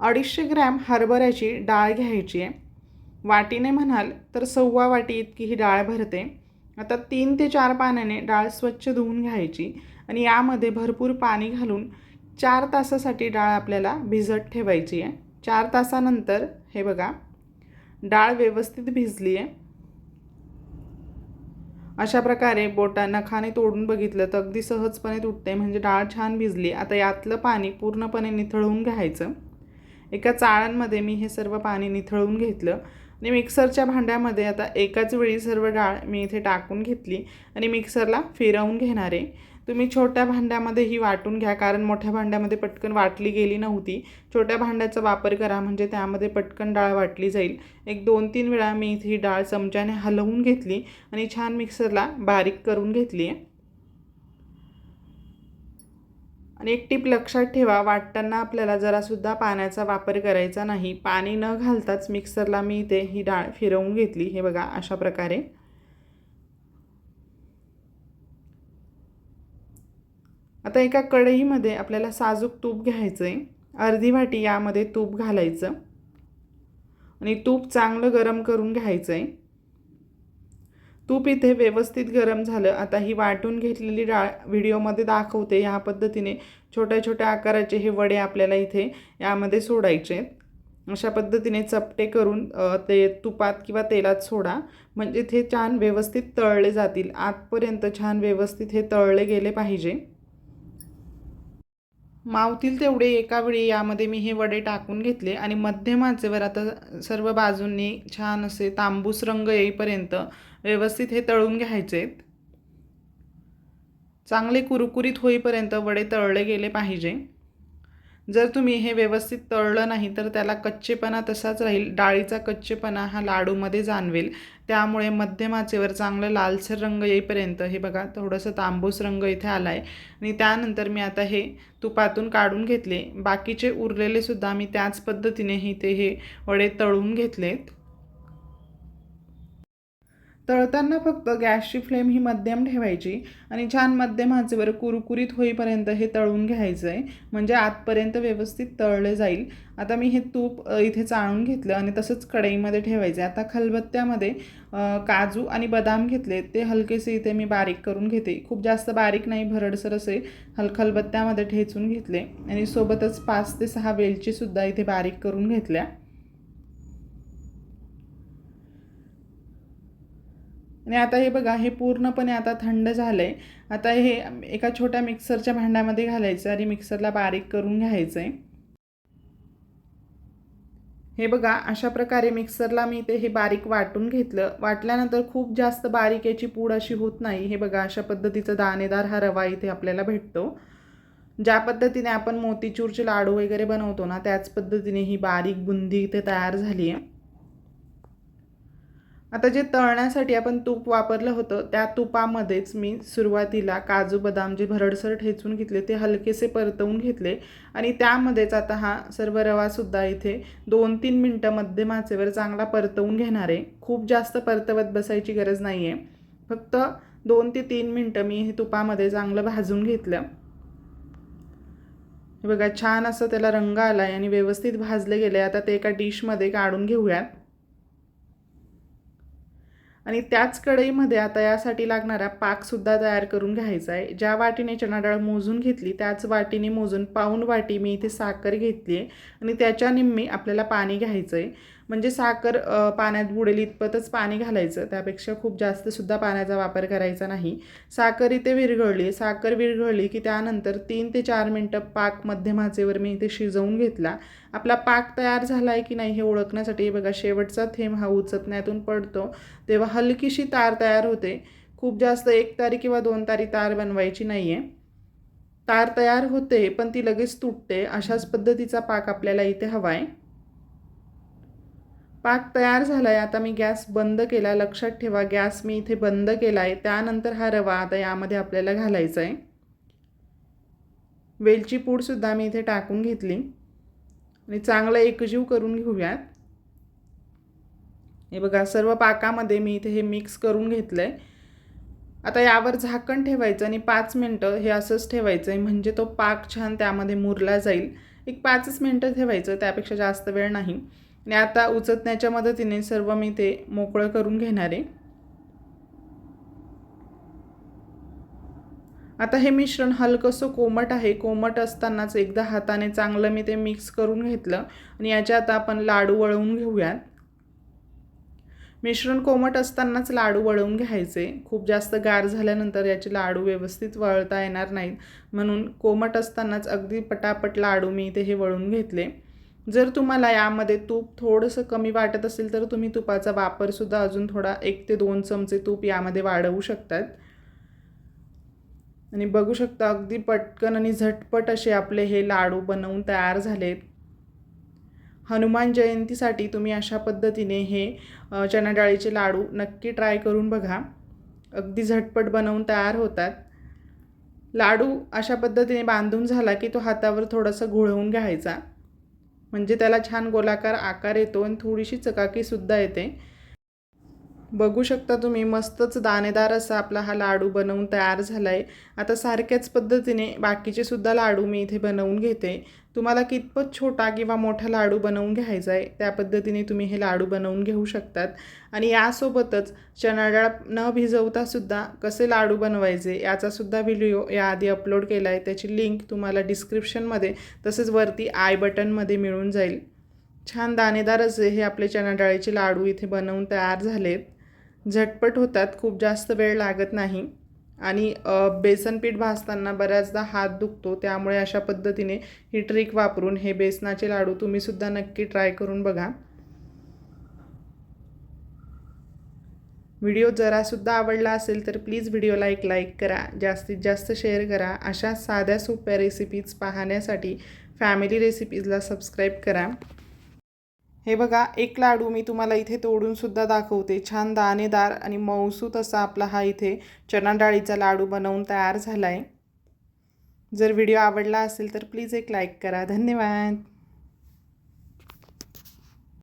अडीचशे ग्रॅम हरभऱ्याची डाळ घ्यायची आहे. वाटीने म्हणाल तर सव्वा वाटी इतकी ही डाळ भरते. आता तीन ते चार पाण्याने डाळ स्वच्छ धुवून घ्यायची आणि यामध्ये भरपूर पाणी घालून चार तासासाठी डाळ आपल्याला भिजत ठेवायची आहे. चार तासानंतर हे बघा डाळ व्यवस्थित भिजली आहे. अशा प्रकारे बोटा नखाने तोडून बघितलं तर अगदी सहजपणे तुटते. म्हणजे डाळ छान भिजली. आता यातलं पाणी पूर्णपणे निथळून घ्यायचं. एका चाळणमध्ये मी हे सर्व पाणी निथळून घेतलं आणि मिक्सरच्या भांड्यामध्ये आता एकाच वेळी सर्व डाळ मी इथे टाकून घेतली आणि मिक्सरला फिरवून घेणार. आहे तुम्ही छोट्या भांड्यामध्ये ही वाटून घ्या कारण मोठ्या भांड्यामध्ये पटकन वाटली गेली नव्हती. छोट्या भांड्याचा वापर करा म्हणजे त्यामध्ये पटकन डाळ वाटली जाईल. एक दोन तीन वेळा मी इथे ही डाळ चमच्याने हलवून घेतली आणि छान मिक्सरला बारीक करून घेतली आहे आणि एक टीप लक्षात ठेवा वाटताना आपल्याला जरासुद्धा पाण्याचा वापर करायचा नाही. पाणी न घालताच मिक्सरला मी इथे ही डाळ फिरवून घेतली. हे बघा अशा प्रकारे. आता एका कढईमध्ये आपल्याला साजूक तूप घ्यायचं आहे अर्धी वाटी यामध्ये तूप घालायचं. आणि तूप चांगलं गरम करून घ्यायचं आहे तूप इथे व्यवस्थित गरम झालं. आता ही वाटून घेतलेली डाळ व्हिडिओमध्ये दाखवते. ह्या पद्धतीने छोट्या छोट्या आकाराचे हे वडे आपल्याला इथे यामध्ये सोडायचे आहेत. अशा पद्धतीने चपटे करून ते तुपात किंवा तेलात सोडा. म्हणजे ते छान व्यवस्थित तळले जातील. आतपर्यंत छान व्यवस्थित हे तळले गेले पाहिजे. मावतील तेवढे एका वेळी यामध्ये मी हे वडे टाकून घेतले आणि मध्यम आचेवर आता सर्व बाजूंनी छान असे तांबूस रंग येईपर्यंत व्यवस्थित हे तळून घ्यायचे. आहेत चांगले कुरकुरीत होईपर्यंत वडे तळले गेले पाहिजे. जर तुम्ही हे व्यवस्थित तळलं नाही तर त्याला कच्चेपणा तसाच राहील. डाळीचा कच्चेपणा हा लाडूमध्ये जाणवेल. त्यामुळे मध्यम आचेवर चांगलं लालसर रंग येईपर्यंत हे बघा थोडंसं तांबूस रंग इथे आला आहे आणि त्यानंतर मी आता हे तुपातून काढून घेतले. बाकीचे उरलेले सुद्धा मी त्याच पद्धतीने इथे हे वडे तळून घेतलेत. तळताना फक्त गॅसची फ्लेम ही मध्यम ठेवायची आणि छान मध्यम आचेवर कुरकुरीत होईपर्यंत हे तळून घ्यायचं आहे म्हणजे आतपर्यंत व्यवस्थित तळले जाईल. आता मी हे तूप इथे चाळून घेतलं आणि तसंच कढईमध्ये ठेवायचं आहे आता खलबत्त्यामध्ये काजू आणि बदाम घेतले ते हलकेसे इथे मी बारीक करून घेते. खूप जास्त बारीक नाही भरडसर असे हल खलबत्त्यामध्ये ठेचून घेतले. आणि सोबतच पाच ते सहा वेलचीसुद्धा इथे बारीक करून घेतल्या. आणि आता हे बघा हे पूर्णपणे आता थंड झालं आहे आता हे एका छोट्या मिक्सरच्या भांड्यामध्ये घालायचं आणि मिक्सरला बारीक करून घ्यायचं आहे हे बघा अशा प्रकारे मिक्सरला मी ते हे बारीक वाटून घेतलं. वाटल्यानंतर खूप जास्त बारीक याची पूड अशी होत नाही. हे बघा अशा पद्धतीचा दाणेदार हा रवा इथे आपल्याला भेटतो. ज्या पद्धतीने आपण मोतीचूरचे लाडू वगैरे बनवतो ना त्याच पद्धतीने ही बारीक बुंदी इथे तयार झाली आहे आता जे तळण्यासाठी आपण तूप वापरलं होतं त्या तुपामध्येच मी सुरुवातीला काजू बदाम जे भरडसर ठेचून घेतले ते हलकेसे परतवून घेतले. आणि त्यामध्येच आता हा सर्व रवासुद्धा इथे दोन तीन मिनटं मध्यम आचेवर चांगला परतवून घेणार आहे. खूप जास्त परतवत बसायची गरज नाही आहे फक्त दोन ते तीन मिनटं मी हे तुपामध्ये चांगलं भाजून घेतलं. हे बघा छान असं त्याला रंग आला आहे आणि व्यवस्थित भाजले गेले. आता ते एका डिशमध्ये काढून घेऊयात. आणि त्याच कढईमध्ये आता यासाठी लागणारा पाकसुद्धा तयार करून घ्यायचा आहे. ज्या वाटीने चणा डाळ मोजून घेतली त्याच वाटीने मोजून पाऊण वाटी मी इथे साखर घेतली आहे. आणि त्याच्या निम्मी आपल्याला पाणी घ्यायचं आहे म्हणजे साखर पाण्यात बुडेल इतपतच पाणी घालायचं. त्यापेक्षा खूप जास्तसुद्धा पाण्याचा वापर करायचा नाही. साखर इथे विरघळली. साखर विरघळली की त्यानंतर तीन ते चार मिनटं पाक मध्यमाचेवर मी इथे शिजवून घेतला. आपला पाक तयार झाला आहे की नाही हे ओळखण्यासाठी बघा शेवटचा थेंब हा उचतण्यातून पडतो. तेव्हा हलकीशी तार तयार होते. खूप जास्त एक तारी किंवा दोन तारी तार बनवायची नाही आहे तार तयार होते पण ती लगेच तुटते. अशाच पद्धतीचा पाक आपल्याला इथे हवा आहे पाक तयार झाला आहे आता मी गॅस बंद केला लक्षात ठेवा गॅस मी इथे बंद केला आहे त्यानंतर हा रवा आता यामध्ये आपल्याला घालायचा आहे वेलची पूडसुद्धा मी इथे टाकून घेतली. आणि चांगलं एकजीव करून घेऊयात. हे बघा सर्व पाकामध्ये मी इथे हे मिक्स करून घेतलं आहे आता यावर झाकण ठेवायचं आणि पाच मिनटं हे असंच ठेवायचं आहे म्हणजे तो पाक छान त्यामध्ये मुरला जाईल. एक पाचच मिनटं ठेवायचं त्यापेक्षा जास्त वेळ नाही. आणि आता उचतण्याच्या मदतीने सर्व मी ते मोकळं करून घेणार आहे. आता हे मिश्रण हलकंसं कोमट आहे. कोमट असतानाच एकदा हाताने चांगलं मी ते मिक्स करून घेतलं आणि याच्यात आपण लाडू वळवून घेऊयात. मिश्रण कोमट असतानाच लाडू वळवून घ्यायचे. खूप जास्त गार झाल्यानंतर याचे लाडू व्यवस्थित वळता येणार नाहीत. म्हणून कोमट असतानाच अगदी पटापट लाडू मी इथे हे वळून घेतले. जर तुम्हाला यामध्ये तूप थोडंसं कमी वाटत असेल तर तुम्ही तुपाचा वापरसुद्धा अजून थोडा एक ते दोन चमचे तूप यामध्ये वाढवू शकतात. आणि बघू शकता अगदी पटकन आणि झटपट असे आपले हे लाडू बनवून तयार झालेत. हनुमान जयंतीसाठी तुम्ही अशा पद्धतीने हे चणा डाळीचे लाडू नक्की ट्राय करून बघा. अगदी झटपट बनवून तयार होतात. लाडू अशा पद्धतीने बांधून झाला की तो हातावर थोडासा घोळवून घ्यायचा. म्हणजे त्याला छान गोलाकार आकार येतो आणि थोडीशी चकाकीसुद्धा येते. बघू शकता तुम्ही मस्तच दाणेदार असा आपला हा लाडू बनवून तयार झाला आहे आता सारख्याच पद्धतीने बाकीचे सुद्धा लाडू मी इथे बनवून घेते. तुम्हाला कितपत छोटा किंवा मोठा लाडू बनवून घ्यायचा आहे त्या पद्धतीने तुम्ही हे लाडू बनवून घेऊ शकतात. आणि यासोबतच चणा डाळ न भिजवतासुद्धा कसे लाडू बनवायचे याचासुद्धा व्हिडिओ याआधी अपलोड केला आहे त्याची लिंक तुम्हाला डिस्क्रिप्शनमध्ये तसेच वरती आय बटनमध्ये मिळून जाईल. छान दाणेदार असे हे आपले चणा डाळीचे लाडू इथे बनवून तयार झालेत. झटपट होतात खूप जास्त वेळ लागत नाही. आणि बेसन पीठ भाजताना बऱ्याचदा हात दुखतो त्यामुळे अशा पद्धतीने ही ट्रिक वापरून हे बेसनाचे लाडू तुम्हीसुद्धा नक्की ट्राय करून बघा. व्हिडिओ जरासुद्धा आवडला असेल तर प्लीज व्हिडिओला एक लाईक करा. जास्तीत जास्त शेअर करा. अशा साध्या सोप्या रेसिपीज पाहण्यासाठी फॅमिली रेसिपीजला सबस्क्राईब करा. हे बघा एक लाडू मी तुम्हाला इथे तोडूनसुद्धा दाखवते. छान दाणेदार आणि मौसूत असा आपला हा इथे चना डाळीचा लाडू बनवून तयार झाला आहे जर व्हिडिओ आवडला असेल तर प्लीज एक लाईक करा. धन्यवाद.